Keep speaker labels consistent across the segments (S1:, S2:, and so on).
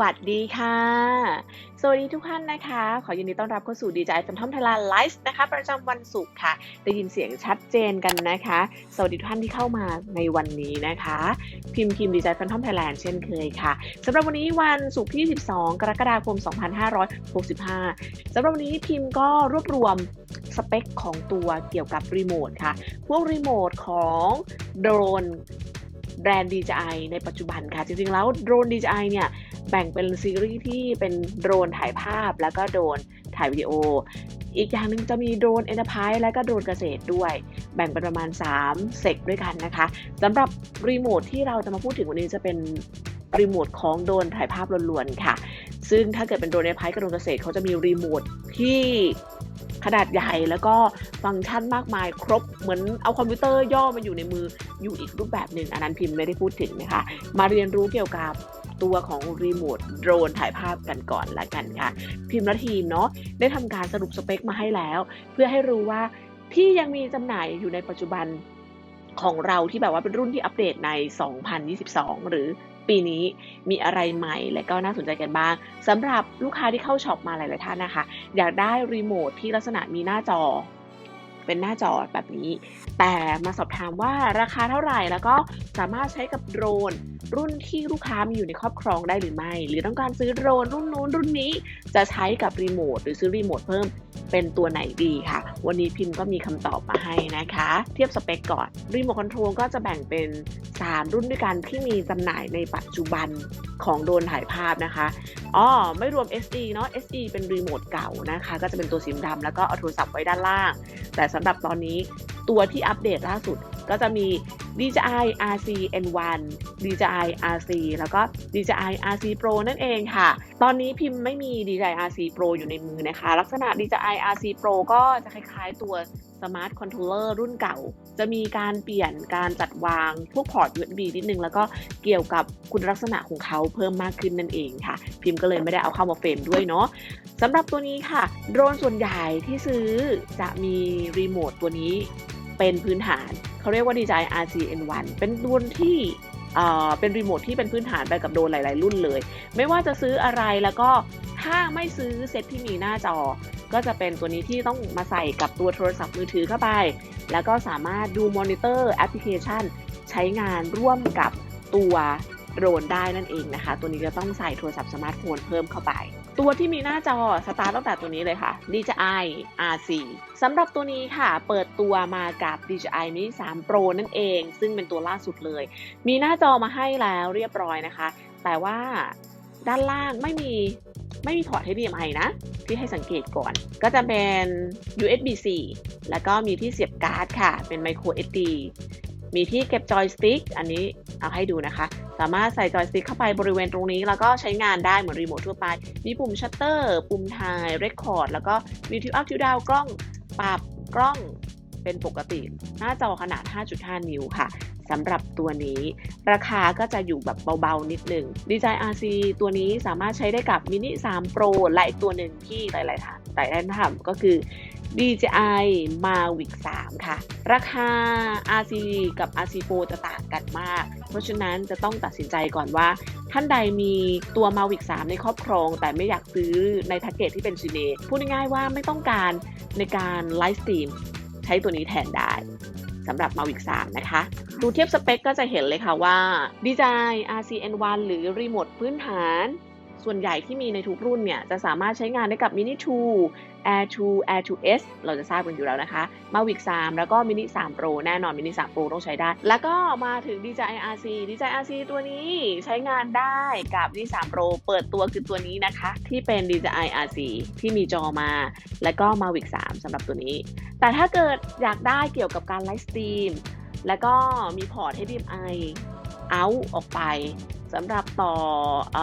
S1: วัสดีค่ะ สวัสดีทุกท่านนะคะ ขอยินดีต้อนรับเข้าสู่ดีใจแฟนทอมไทยแลนด์ไลฟ์นะคะ ประจำวันศุกร์ค่ะ ได้ยินเสียงชัดเจนกันนะคะ สวัสดีทุกท่านที่เข้ามาในวันนี้นะคะ พิมพ์พิมพ์ดีใจแฟนทอมไทยแลนด์เช่นเคยค่ะสำหรับวันนี้วันศุกร์ที่ 12 กรกฎาคม 2565 สำหรับวันนี้พิมพ์ก็รวบรวมสเปคของตัวเกี่ยวกับรีโมทค่ะ พวกรีโมทของโดรนแบรนด์ DJI ในปัจจุบันค่ะ จริงๆแล้วโดรน DJI เนี่ย แบ่งเป็นซีรีส์ที่เป็นโดรนถ่ายภาพแล้วก็โดรนถ่ายวิดีโอ อีกอย่างหนึ่งจะมีโดรน Enterprise และก็โดรนเกษตรด้วย แบ่งเป็นประมาณ 3 เซกด้วยกันนะคะสำหรับรีโมทที่เราจะมาพูดถึงวันนี้จะเป็นรีโมทของโดรนถ่ายภาพล้วนๆค่ะ ซึ่งถ้าเกิดเป็นโดรน Enterprise กับโดรนเกษตรเขาจะมีรีโมทที่ขนาดใหญ่แล้วก็ฟังก์ชันมากมายครบเหมือนเอาคอมพิวเตอร์ย่อมาอยู่ในมืออยู่อีกรูปแบบหนึ่งอันนั้นพิมพ์ไม่ได้พูดถึงนะคะ มาเรียนรู้เกี่ยวกับ ตัวของรีโมทโดรนถ่ายภาพกันก่อนละกันค่ะ พิมพ์และทีมเนาะได้ทำการสรุปสเปคมาให้แล้ว เพื่อให้รู้ว่าที่ยังมีจำหน่ายอยู่ในปัจจุบันของเราที่แบบว่าเป็นรุ่นที่อัปเดตใน 2022 หรือปีนี้มีอะไรใหม่และก็น่าสนใจกันบ้างสำหรับลูกค้าที่เข้าช็อปมาหลาย ๆ ท่านนะคะ อยากได้รีโมทที่ลักษณะมีหน้าจอ เป็นหน้าจอแบบนี้ แต่มาสอบถามว่าราคาเท่าไหร่แล้วก็สามารถใช้กับโดรน รุ่นที่ลูกค้ามีอยู่ในครอบครองได้หรือไม่ หรือต้องการซื้อโดรนรุ่นนู้นรุ่นนี้จะใช้กับรีโมทหรือซื้อรีโมทเพิ่ม เป็นตัวไหนดีค่ะ วันนี้พิมพ์ก็มีคำตอบมาให้นะคะ เทียบสเปคก่อนรีโมทคอนโทรลก็จะแบ่งเป็น 3 รุ่นด้วยกันที่มีจำหน่ายในปัจจุบันของโดรนถ่ายภาพนะคะอ๋อไม่รวม SE เนาะ SE เป็นรีโมทเก่านะคะ ก็จะเป็นตัวสีดำแล้วก็เอาโทรศัพท์ไว้ด้านล่าง แต่สำหรับตอนนี้ตัวที่อัปเดตล่าสุดก็จะมี DJI RC N1 DJI RC แล้วก็ DJI RC Pro นั่นเองค่ะ ตอนนี้พิมพ์ไม่มี DJI RC Pro อยู่ในมือนะคะ ลักษณะ DJI RC Pro ก็จะคล้าย ๆ ตัว Smart Controller รุ่นเก่า จะมีการเปลี่ยนการจัดวางพวกพอร์ต USB นิดนึง แล้วก็เกี่ยวกับคุณลักษณะของเขาเพิ่มมากขึ้นนั่นเองค่ะ พิมพ์ก็เลยไม่ได้เอาเข้ามาเฟรมด้วยเนาะสำหรับตัวนี้ค่ะ โดรนส่วนใหญ่ที่ซื้อจะมีรีโมทตัวนี้ เป็นพื้นฐาน เขาเรียกว่า DJI RCN1 เป็นโดรนที่เป็นรีโมทที่เป็นพื้นฐานไปกับโดรนหลาย ๆ รุ่นเลย ไม่ว่าจะซื้ออะไรแล้วก็ถ้าไม่ซื้อเซตที่มีหน้าจอ ก็จะเป็นตัวนี้ที่ต้องมาใส่กับตัวโทรศัพท์มือถือเข้าไป แล้วก็สามารถดูมอนิเตอร์แอปพลิเคชัน ใช้งานร่วมกับตัว โดรนได้นั่นเองนะคะ ตัวนี้จะต้องใส่โทรศัพท์สมาร์ทโฟนเพิ่มเข้าไป ตัวที่มีหน้าจอสตาร์ทตั้งแต่ตัวนี้เลยค่ะ DJI RC สำหรับตัวนี้ค่ะ เปิดตัวมากับ DJI Mini 3 Pro นั่นเอง ซึ่งเป็นตัวล่าสุดเลย มีหน้าจอมาให้แล้วเรียบร้อยนะคะ แต่ว่าด้านล่างไม่มีไม่มีพอร์ต HDMI นะ ที่ให้สังเกตก่อน ก็จะเป็น USB-C แล้วก็มีที่เสียบการ์ดค่ะ เป็น Micro SD มีที่เก็บจอยสติ๊กอันนี้เอาให้ดูนะคะ สามารถใส่จอยสติ๊กเข้าไปบริเวณตรงนี้ แล้วก็ใช้งานได้เหมือนรีโมททั่วไป มีปุ่มชัตเตอร์ ปุ่มถ่ายเรคคอร์ดแล้วก็มีทิวอัพทิวดาวกล้องปรับกล้องเป็นปกติ หน้าจอขนาด 5.5 นิ้วค่ะสำหรับตัวนี้ ราคาก็จะอยู่แบบเบาๆนิดหนึ่ง DJI RC ตัวนี้สามารถใช้ได้กับ Mini 3 Pro และอีกตัวหนึ่งที่หลายๆท่านหลายท่านทำก็คือ DJI Mavic 3 ค่ะ ราคา RC กับ RC Pro จะต่างกันมาก เพราะฉะนั้นจะต้องตัดสินใจก่อนว่า ท่านใดมีตัว Mavic 3 ในครอบครอง แต่ไม่อยากซื้อในแพ็กเกจที่เป็นซีเนพูดง่ายๆว่าไม่ต้องการในการไลฟ์สตรีมใช้ตัวนี้แทนได้สำหรับ Mavic 3 นะคะ ดูเทียบสเปคก็จะเห็นเลยค่ะว่า DJI RCN1 หรือรีโมทพื้นฐาน ส่วนใหญ่ที่มีในทุกรุ่นเนี่ยจะสามารถใช้งานได้กับ Mini 2 Air 2 Air 2S เราจะทราบกันอยู่แล้วนะคะ Mavic 3 แล้วก็ Mini 3 Pro แน่นอน Mini 3 Pro ต้องใช้ได้ แล้วก็มาถึง DJI RC DJI RC ตัวนี้ใช้งานได้กับ Mini 3 Pro เปิดตัวคือตัวนี้นะคะ ที่เป็น DJI RC ที่มีจอมา แล้วก็ Mavic 3สำหรับตัวนี้ แต่ถ้าเกิดอยากได้เกี่ยวกับการไลฟ์สตรีมแล้วก็มีพอร์ต HDMI out ออกไปสำหรับต่ออ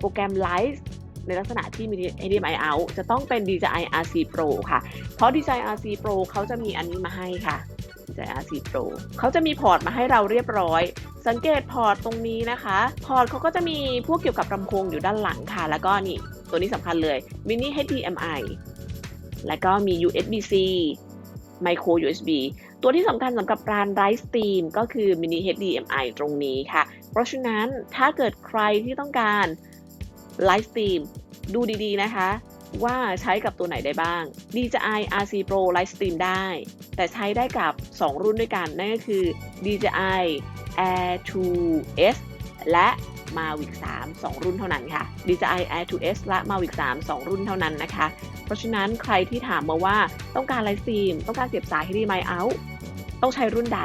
S1: โปรแกรมไลฟ์ในลักษณะที่มี HDMI out จะต้องเป็น DJI RC Pro ค่ะ เพราะ DJI RC Pro เขาจะมีอันนี้มาให้ค่ะ DJI RC Pro เขาจะมีพอร์ตมาให้เราเรียบร้อย สังเกตพอร์ตตรงนี้นะคะ พอร์ตเขาก็จะมีพวกเกี่ยวกับลำโพงอยู่ด้านหลังค่ะ แล้วก็นี่ ตัวนี้สำคัญเลย Mini HDMI แล้วก็มี USB-C Micro USB ตัวที่สำคัญสำหรับการไลฟ์สตรีมก็คือ Mini HDMI ตรงนี้ค่ะ เพราะฉะนั้นถ้าเกิดใครที่ต้องการ ไลฟ์สตรีมดูดีๆ นะคะ ว่าใช้กับตัวไหนได้บ้าง DJI RC Pro Livestream ได้ แต่ใช้ได้กับ 2 รุ่นด้วยกัน นั่นก็คือ DJI Air 2S และ Mavic 3 2 รุ่นเท่านั้นค่ะ DJI Air 2S และ Mavic 3 2 รุ่นเท่านั้นนะคะ เพราะฉะนั้นใครที่ถามมาว่าต้องการไลฟ์สตรีม ต้องการเสียบสายให้ดีไหมเอาต้องใช้รุ่นใด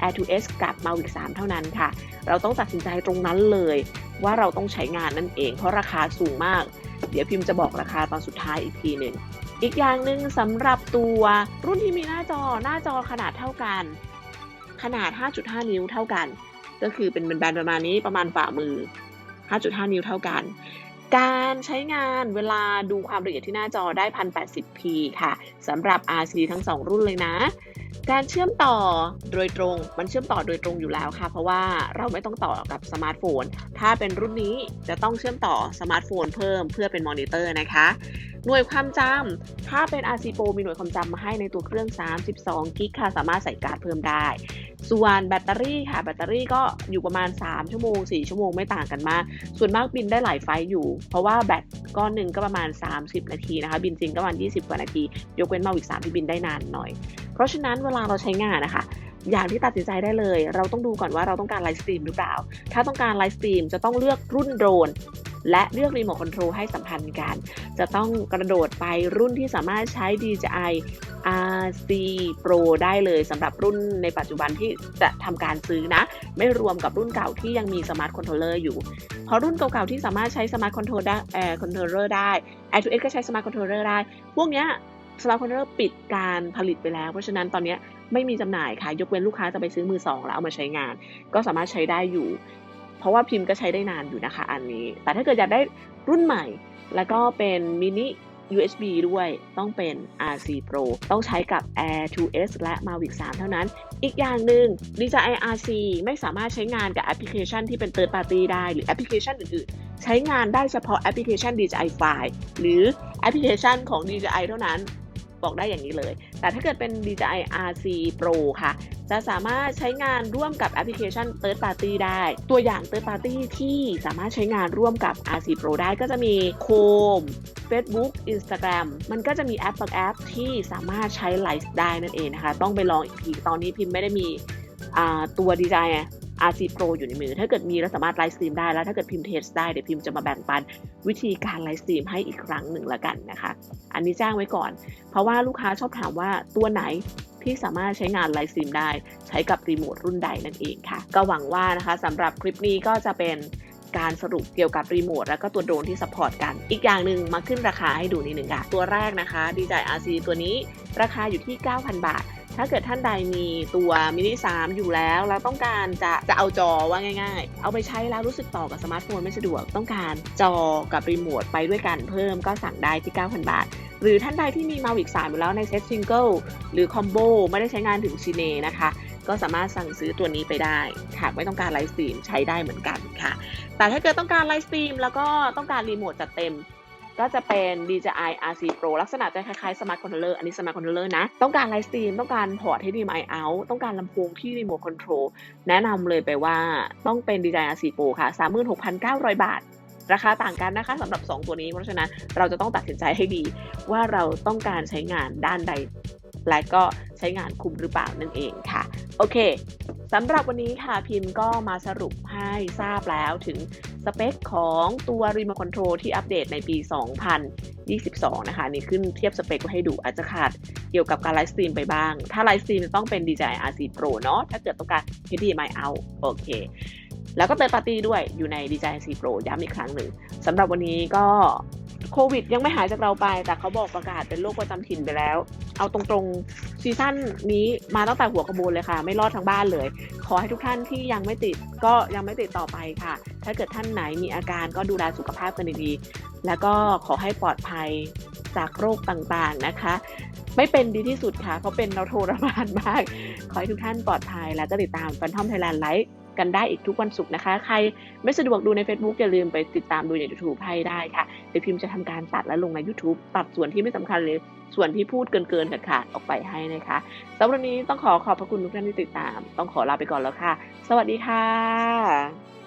S1: Air 2S กับ Mavic 3 เท่านั้นค่ะ เราต้องตัดสินใจตรงนั้นเลย ว่าเราต้องใช้งานนั่นเอง เพราะราคาสูงมาก เดี๋ยวพิมพ์จะบอกราคาตอนสุดท้ายอีกทีหนึ่งอีกอย่างหนึ่งสำหรับตัวรุ่นที่มีหน้าจอหน้าจอขนาดเท่ากัน ขนาด 5.5 นิ้วเท่ากัน ก็คือเป็นแบนประมาณนี้ประมาณฝ่ามือ 5.5 นิ้วเท่ากัน การใช้งานเวลาดูความละเอียดที่หน้าจอได้ 1080p ค่ะสำหรับ RC ทั้ง 2 รุ่นเลยนะ การเชื่อมต่อโดยตรงมันเชื่อมต่อโดยตรงอยู่แล้วค่ะ เพราะว่าเราไม่ต้องต่อกับสมาร์ทโฟน ถ้าเป็นรุ่นนี้จะต้องเชื่อมต่อสมาร์ทโฟนเพิ่มเพื่อเป็นมอนิเตอร์นะคะ หน่วยความจำถ้าเป็น RC Pro มีหน่วยความจำมาให้ในตัวเครื่อง 32 กิกค่ะ สามารถใส่การ์ดเพิ่มได้ส่วนแบตเตอรี่ค่ะ แบตเตอรี่ก็อยู่ประมาณ 3 ชั่วโมง 4 ชั่วโมงไม่ต่างกันมาก ส่วนมากบินได้หลายไฟล์อยู่ เพราะว่าแบตก้อนหนึ่งก็ประมาณ 30 นาทีนะคะ บินจริงก็ประมาณ 20 กว่านาที ยกเว้นมาวิก3ที่บินได้นานหน่อย เพราะฉะนั้นเวลาเราใช้งานนะคะอย่างที่ตัดสินใจได้เลย เราต้องดูก่อนว่าเราต้องการไลฟ์สตรีมหรือเปล่า ถ้าต้องการไลฟ์สตรีมจะต้องเลือกรุ่นโดรน และเลือกรีโมทคอนโทรลให้สัมพันธ์กัน จะต้องกระโดดไปรุ่นที่สามารถใช้ DJI RC Pro ได้เลยสำหรับรุ่นในปัจจุบันที่จะทำการซื้อนะ ไม่รวมกับรุ่นเก่าที่ยังมีสมาร์ทคอนโทรลเลอร์อยู่ เพราะรุ่นเก่าๆที่สามารถใช้สมาร์ทคอนโทรลได้เอ่อคอนโทรลเลอร์ได้ i 2 s ก็ใช้สมาร์ทคอนโทรลเลอร์ได้ พวกเนี้ยสมาร์ทคอนโทรลเลอร์ปิดการผลิตไปแล้ว เพราะฉะนั้นตอนเนี้ยไม่มีจำหน่ายค่ะ ยกเว้นลูกค้าจะไปซื้อมือสองแล้วเอามาใช้งาน ก็สามารถใช้ได้อยู่ เพราะว่าพิมพ์ก็ใช้ได้นานอยู่นะคะอันนี้ แต่ถ้าเกิดอยากได้รุ่นใหม่ แล้วก็เป็นมินิ USB ด้วยต้องเป็น RC Pro ต้องใช้กับ Air 2S และ Mavic 3 เท่านั้น อีกอย่างหนึ่ง DJI RC ไม่สามารถใช้งานกับแอปพลิเคชันที่เป็น Third Party ได้ หรือแอปพลิเคชันอื่นๆ ใช้งานได้เฉพาะแอปพลิเคชัน DJI File หรือแอปพลิเคชันของ DJI เท่านั้น บอกได้อย่างนี้เลย แต่ถ้าเกิดเป็น DJI RC Pro ค่ะ จะสามารถใช้งานร่วมกับแอปพลิเคชัน Third Party ได้ ตัวอย่าง Third Party ที่สามารถใช้งานร่วมกับ RC Pro ได้ก็จะมี Chrome Facebook Instagram มันก็จะมีแอปบางแอปที่สามารถใช้ไลฟ์ได้นั่นเองนะคะ ต้องไปลองอีกที ตอนนี้พิมพ์ไม่ได้มีตัว DJI RC Pro อยู่ในมือ ถ้าเกิดมีแล้วสามารถไลฟ์สตรีมได้แล้ว ถ้าเกิดพิมพ์เทสได้เดี๋ยวพิมพ์จะมาแบ่งปันวิธีการไลฟ์สตรีมให้อีกครั้งหนึ่งละกันนะคะ อันนี้แจ้งไว้ก่อน เพราะว่าลูกค้าชอบถามว่าตัวไหนที่สามารถใช้งานไลฟ์สตรีมได้ ใช้กับรีโมทรุ่นใดนั่นเองค่ะ ก็หวังว่านะคะสำหรับคลิปนี้ก็จะเป็นการสรุปเกี่ยวกับรีโมทแล้วก็ตัวโดรนที่สปอร์ตกัน อีกอย่างหนึ่งมาขึ้นราคาให้ดูนิดหนึ่งค่ะ ตัวแรกนะคะ DJI RC ตัวนี้ราคาอยู่ที่ 9,000 บาท ถ้าเกิดท่านใดมีตัวมินิ3อยู่แล้วแล้วต้องการจะจะเอาจอว่าง่ายๆ เอาไปใช้แล้วรู้สึกต่อกับสมาร์ทโฟนไม่สะดวกต้องการจอกับรีโมทไปด้วยกันเพิ่มก็สั่งได้ที่ 9,000 บาท หรือท่านใดที่มี Mavic 3อยู่แล้วในเซ็ตซิงเกิลหรือคอมโบไม่ได้ใช้งานถึงซีเนนะคะ ก็สามารถสั่งซื้อตัวนี้ไปได้หากไม่ต้องการไลฟ์สตรีมใช้ได้เหมือนกันค่ะ แต่ถ้าเกิดต้องการไลฟ์สตรีมแล้วก็ต้องการรีโมทจัดเต็ม ก็จะเป็น DJI RC Pro ลักษณะจะคล้ายๆ Smart Controller อันนี้ Smart Controller นะ ต้องการไลฟ์สตรีมต้องการพอร์ต HDMI out ต้องการลำโพงที่รีโมทคอนโทรลแนะนำเลยไปว่าต้องเป็น DJI RC Pro ค่ะ 36,900 บาท ราคาต่างกันนะคะสำหรับ 2 ตัวนี้ เพราะฉะนั้นเราจะต้องตัดสินใจให้ดี ว่าเราต้องการใช้งานด้านใด และก็ใช้งานคุ้มหรือเปล่านั่นเองค่ะ โอเคสำหรับวันนี้ค่ะพิมพ์ก็มาสรุปให้ทราบแล้วถึง สเปคของตัวรีโมทคอนโทรลที่อัปเดตในปี 2022 นะคะ นี่ขึ้นเทียบสเปคไว้ให้ดูอาจจะขาดเกี่ยวกับการไลฟ์สตรีมไปบ้าง ถ้าไลฟ์สตรีมต้องเป็น DJI RC Pro เนาะถ้าเกิดต้องการ HDMI out โอเค แล้วก็เติร์ปาร์ตี้ด้วยอยู่ใน DJI RC Pro ย้ำอีกครั้งหนึ่งสำหรับวันนี้ก็ โควิดยังไม่หายจากเราไป แต่เขาบอกประกาศเป็นโรคประจำถิ่นไปแล้ว เอาตรงๆซีซั่นนี้มาตั้งแต่หัวขบวนเลยค่ะ ไม่รอดทั้งบ้านเลย ขอให้ทุกท่านที่ยังไม่ติดก็ยังไม่ติดต่อไปค่ะ ถ้าเกิดท่านไหนมีอาการก็ดูแลสุขภาพกันดีๆแล้วก็ขอให้ปลอดภัยจากโรคต่างๆนะคะ ไม่เป็นดีที่สุดค่ะ เพราะเป็นเราโทรมานมาก ขอให้ทุกท่านปลอดภัยและก็ติดตามฟันทอมไทยแลนด์ไลฟ์ กันได้อีกทุกวันศุกร์นะคะ ใครไม่สะดวกดูใน Facebook อย่าลืมไปติดตามดูใน YouTube ให้ได้ค่ะเดี๋ยวพิมพ์จะทำการตัดและลงใน YouTube ตัดส่วนที่ไม่สำคัญเลยส่วนที่พูดเกินๆขาดๆออกไปให้นะคะสำหรับวันนี้ต้องขอขอบพระคุณทุกท่านที่ติดตาม ต้องขอลาไปก่อนแล้วค่ะ สวัสดีค่ะ